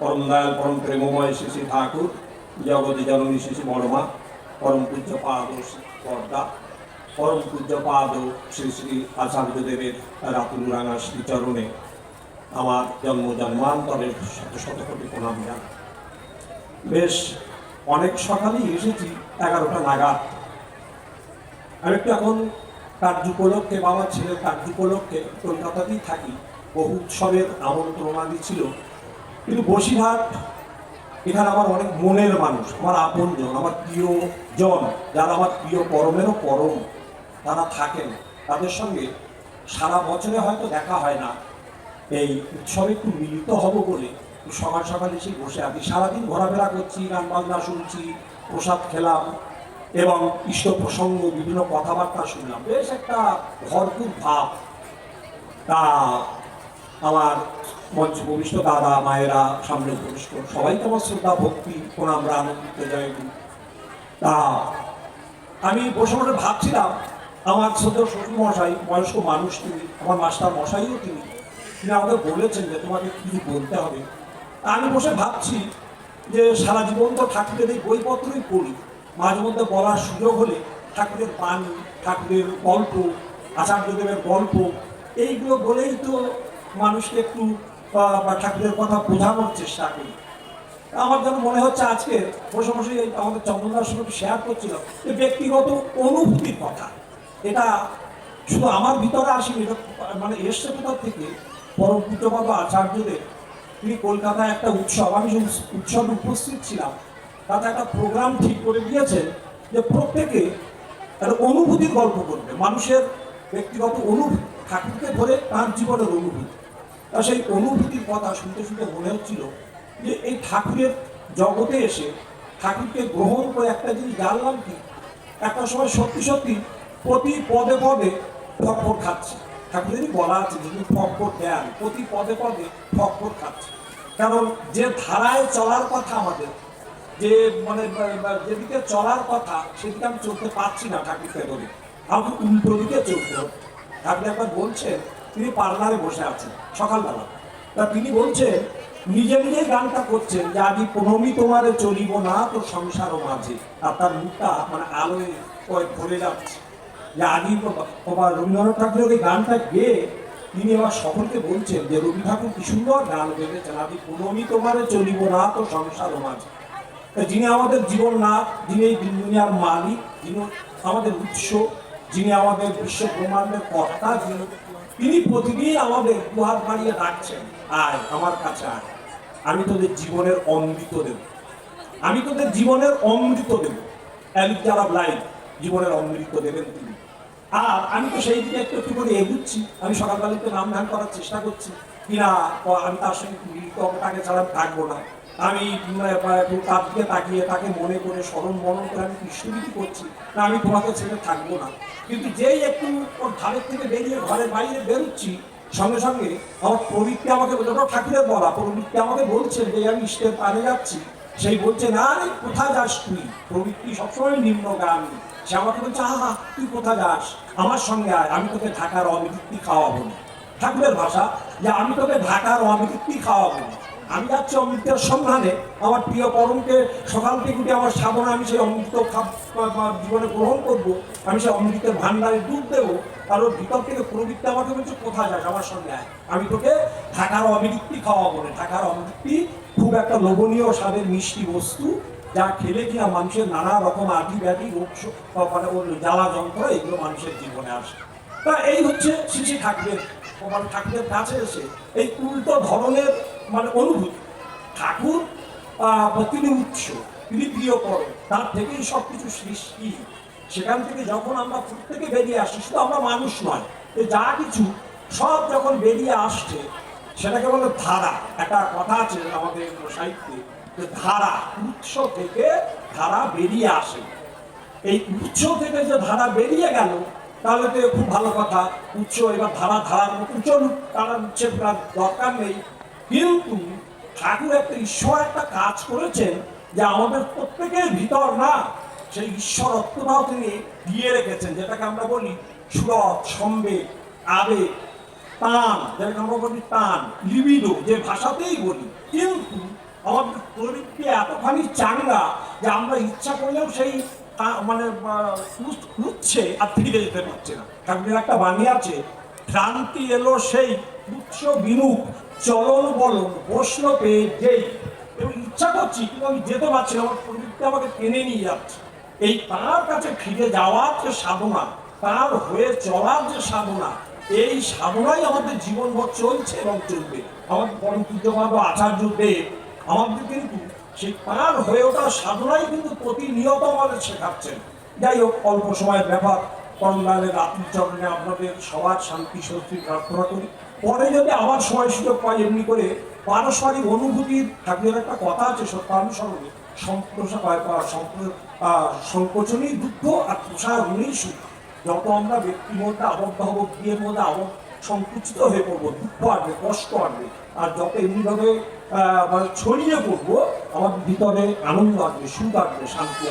পরম দয়াল পরম প্রেমময় শ্রী ঠাকুর, জগতি জননী শ্রী বড়মা, পরম পূজ্য পাদ পর্দা, পরম পূজ্য পাদ শ্রী শ্রী আচার্যদেবের রাতুল রাঙা শ্রীচরণে আমার জন্ম জন্মান্তরের শত শত কোটি প্রণাম জানাই বেশ, অনেক সকালেই এসেছি এগারোটা নাগাদ। আমি একটু এখন কার্য উপলক্ষে, বাবা ছেলের কার্য উপলক্ষে কলকাতাতেই থাকি। বহু উৎসবের আমন্ত্রণাদি ছিল। কিন্তু বসিরহাট, এখানে আমার অনেক মনের মানুষ, আমার আপনজন, আমার প্রিয় জন যারা আমার প্রিয় পরমেরও পরম, তারা থাকেন। তাদের সঙ্গে সারা বছরে হয়তো দেখা হয় না। এই উৎসবে একটু মিলিত হব বলে সকাল সকাল এসে বসে আছি। সারাদিন ঘোরাফেরা করছি, গান বাজনা শুনছি, প্রসাদ খেলাম এবং ইষ্ট প্রসঙ্গ, বিভিন্ন কথাবার্তা শুনলাম। বেশ একটা ভরপুর ভাব। তা আমার মঞ্চ ভূমিষ্ঠ দাদা, মায়েরা, সামনে ভূমিষ্ঠ সবাইকে আমার শ্রদ্ধা, ভক্তি কোন আমরা আনন্দিত জয়। তা আমি বসে বসে ভাবছিলাম, আমার শ্রদ্ধা শ্বশুর মশাই বয়স্ক মানুষ তিনি, আমার মাস্টার মশাইও তিনি তিনি আমাকে বলেছেন যে তোমাকে কিছু বলতে হবে আমি বসে ভাবছি যে সারা জীবন তো ঠাকুরের এই বইপত্রই পড়ি, মাঝে মধ্যে বলার সুযোগ হলে ঠাকুরের বাণী, ঠাকুরের গল্প, আচার্যদেবের গল্প, এইগুলো বলেই তো মানুষকে একটু বা ঠাকুরের কথা বোঝানোর চেষ্টা করি। আমার যেন মনে হচ্ছে আজকে বসে বসে আমাদের চন্দনদার সঙ্গে শেয়ার করছিলাম যে ব্যক্তিগত অনুভূতির কথা। এটা শুধু আমার ভিতরে আসেনি, এটা মানে এসছে কোথাও থেকে? পরম পূজ্যপাদ আচার্যদের। তিনি কলকাতায় একটা উৎসব, আমি উৎসবে উপস্থিত ছিলাম। তাতে একটা প্রোগ্রাম ঠিক করে দিয়েছেন যে প্রত্যেকে একটা অনুভূতির গল্প করবে। মানুষের ব্যক্তিগত অনুভূতি, ঠাকুরকে ধরে তার জীবনের অনুভূতি। তা সেই অনুভূতির কথা শুনতে শুনতে মনে হচ্ছিল যে এই ঠাকুরের জগতে এসে ঠাকুরকে গ্রহণ করে একটা জিনিস জানলাম কি? একটা সময় সত্যি সত্যি প্রতি পদে পদে ফকর খাচ্ছে। ঠাকুরেরই বলা আছে যিনি ফকর দেন, প্রতি পদে পদে ফকর খাচ্ছে। কারণ যে ধারায় চলার কথা আমাদের, যে মানে যেদিকে চলার কথা, সেদিকে আমি চলতে পারছি না ঠাকুরকে ধরে আমাকে উল্টো দিকে চলতে হবে। আপনি একবার বলছেন তিনি পার্লারে বসে আছেন, সকালবেলা। তা তিনি বলছেন, নিজে নিজেই গানটা করছেন, যে আমি প্রণমী তোমারে চলিব না তো সংসার মাঝে। আর তার মুখটা মানে আলোয় কয়েক ভরে যাচ্ছে। যে আদি রবীন্দ্রনাথ ঠাকুরের গানটা গেয়ে তিনি আবার সকলকে বলছেন যে, রবি ঠাকুর কি সুন্দর গান গেয়েছেন আমি প্রণমী তোমারে চলিব না তো সংসার মাঝে। যিনি আমাদের জীবন না যিনি দুনিয়ার মালিক, যিনি আমাদের উৎস, যিনি আমাদের বিশ্ব ব্রহ্মাণ্ডের কর্তা, যিনি তিনি প্রতিদিন আমাদের দুহাত বাড়িয়ে ডাকছেন আয়, আমার কাছে আয়। আমি তোদের জীবনের অমৃত দেব। আমি তোদের জীবনের অমৃত দেব। অ্যালিক যারা লাইফ জীবনের অমৃত দেবেন তিনি। আর আমি তো সেই দিকে একটু একটু করে এগুচ্ছি। আমি সকালবেলাতে নাম ধ্যান করার চেষ্টা করছি। কিনা আমি তার সঙ্গে মিলিত তাকে ছাড়া থাকব না। আমি একটু তার দিকে তাকিয়ে, তাকে মনে করে, স্মরণ মনন করে আমি কৃষ্ণগীতি করছি। না, আমি তোমাকে ছেড়ে থাকব না। কিন্তু যেই একটু ওর ধারের থেকে বেরিয়ে ঘরের বাইরে বেরোচ্ছি, সঙ্গে সঙ্গে আমার প্রবৃত্তি আমাকে ওটাও ঠাকুরের বলা, প্রবৃত্তি আমাকে বলছে যে, আমি ইষ্টের পারে যাচ্ছি। সেই বলছে, না রে, কোথায় যাস তুই? প্রবৃত্তি সবসময় নিম্নগামী সে আমাকে বলছে আহা, তুই কোথায় যাস? আমার সঙ্গে আয়, আমি তোকে ঢাকার অমৃতি খাওয়াবো না। ঠাকুরের ভাষা, যে আমি তোকে ঢাকার অমৃতি খাওয়াবো না। আমি যাচ্ছি অমৃতের সন্ধানে আমার প্রিয় পরমকে সকাল থেকে উঠে আমার সাধনা, আমি সেই অমৃত জীবনে গ্রহণ করব, আমি সেই অমৃতের ভান্ডারে ডুব দেবো আর ওর ভিতর থেকে প্রবৃত্তি আমাকে বলছে, কোথায় যাস আমার সঙ্গে আয়? আমি তোকে ঢাকার অমৃতি খাওয়াবো না ঢাকার অমৃতি খুব একটা লোভনীয় স্বাদের মিষ্টি বস্তু, যা খেলে কিনা মানুষের নানা রকম আদি ব্যাধি রোগ মানে ওর জ্বালা যন্ত্র এগুলো মানুষের জীবনে আসে। তা এই হচ্ছে শিশি ঠাকুরের ঠাকুরের কাছে এসে এই উল্টো ধরনের মানে অনুভূতি। ঠাকুর তিনি উৎস, তিনি প্রিয় পর তার থেকেই সব কিছু সৃষ্টি। সেখান থেকে যখন আমরা প্রত্যেকে বেরিয়ে আসি, শুধু আমরা মানুষ নয় এ যা কিছু সব যখন বেরিয়ে আসছে, সেটাকে বলে ধারা। একটা কথা আছে আমাদের সাহিত্যে, যে ধারা, উৎস থেকে ধারা বেরিয়ে আসে। এই উৎস থেকে যে ধারা বেরিয়ে গেল, তাহলে তো খুব ভালো কথা। উৎস এবার ধারা, ধারার মতো চলুক তারা করার দরকার নেই। কিন্তু ঠাকুর একটা ঈশ্বর একটা কাজ করেছেন যে আমাদের প্রত্যেকের ভিতর না সেই ঈশ্বর ঈশ্বরত্বটাও তিনি দিয়ে রেখেছেন, যেটাকে আমরা বলি সুরত সম্বেগ আবেগ টান যেটাকে আমরা বলি টান লিবিডো, যে ভাষাতেই বলি। কিন্তু এতখানি চাঙ্গা যে আমরা ইচ্ছা করলেও সেই মানে উচ্ছে আর ফিরে যেতে পারছে না। ঠাকুরের একটা বাণী আছে, ভ্রান্তি এলো সেই উৎস বিরূপ চলন বলন, প্রশ্ন পেয়ে যেই এবং ইচ্ছা করছি, কিন্তু আমি যেতে পারছি না, আমার প্রবৃত্তি আমাকে টেনে নিয়ে যাচ্ছে। এই তার কাছে ফিরে যাওয়ার যে সাধনা, তার হয়ে চলার যে সাধনা, এই সাধনাই আমাদের জীবনভর চলছে এবং চলবে। আমাদের পরম পূজ্যপাদ আচার্য দেব আমাদের কিন্তু সেই তার হয়ে ওঠার সাধনাই কিন্তু প্রতিনিয়ত আমাদের শেখাচ্ছেন। যাই হোক, অল্প সময়ের ব্যাপার। করমলালের রাত্রি চরণে আপনাদের সবার শান্তি, স্বস্তি প্রার্থনা করি। পরে যদি আবার সময় সুযোগ পাই, এমনি করে পারস্পরিক অনুভূতির ঠাকুরের একটা কথা আছে সত্যানুসরণে সংকোচনই দুঃখ আর প্রসারণই সুখ। যত আমরা ব্যক্তির মধ্যে আবদ্ধ হব, বিয়ের মধ্যে আবদ্ধ, সংকুচিত হয়ে পড়ব, দুঃখ আসবে, কষ্ট আসবে। আর যত এমনিভাবে মানে ছড়িয়ে পড়ব আমার ভিতরে আনন্দ আসবে, সুখ আসবে, শান্তি